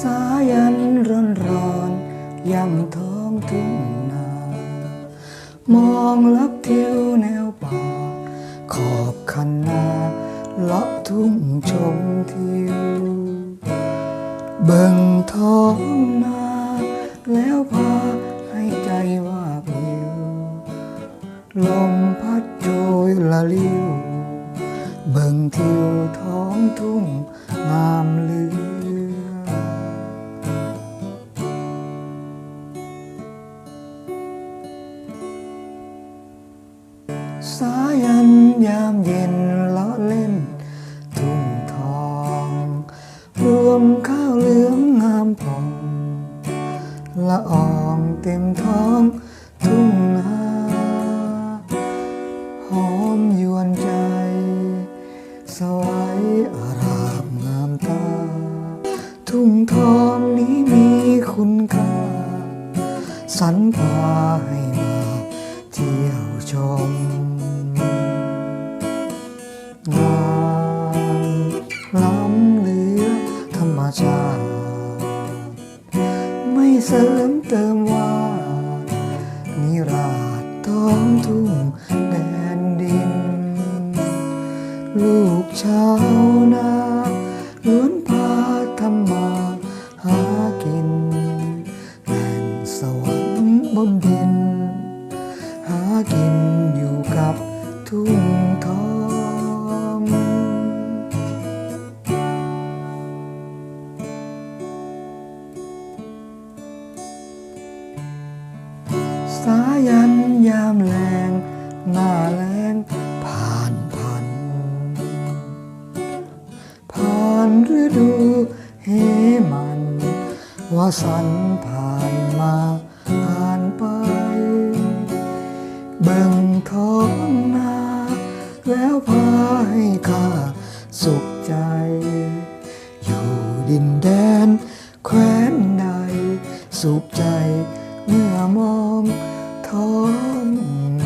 สายร้อนย่ำท้องทุ่งนา มองลับทิวแนวป่า ขอบคันนาเลาะทุ่งชมทิว เบิ่งท้องนา แล้วพาให้ใจว่าวิว ลมพัดโชยละลิว เบิ่งทิวท้องทุ่งงามเหลือ สายันยามเย็นเลาะเล่น ทุ่งทอง รวมข้าวเหลืองงามผ่องละอองเต็มท้อง ทุ่งนาหอมยวนใจ สวยอารามงามตา ทุ่งทองนี้มีคุณค่าสรรพาให้ ชา ไม่เสริมเติมว่า นิราชท้องทุ่งแดนดิน ลูกชาวนาล้วนพาทำมาหากินแห่งสวรรค์บนดิน หากินอยู่กับทุ่งทอง นยามแรงหน้าแรงผ่านพัน ผ่านฤดูเฮมันว่าสันผ่านมาผ่านไป เบิ่งท้องนาแล้วพาให้ข้าสุขใจ อยู่ดินแดนแคว้นใด สุขใจเมื่อมอง thoáng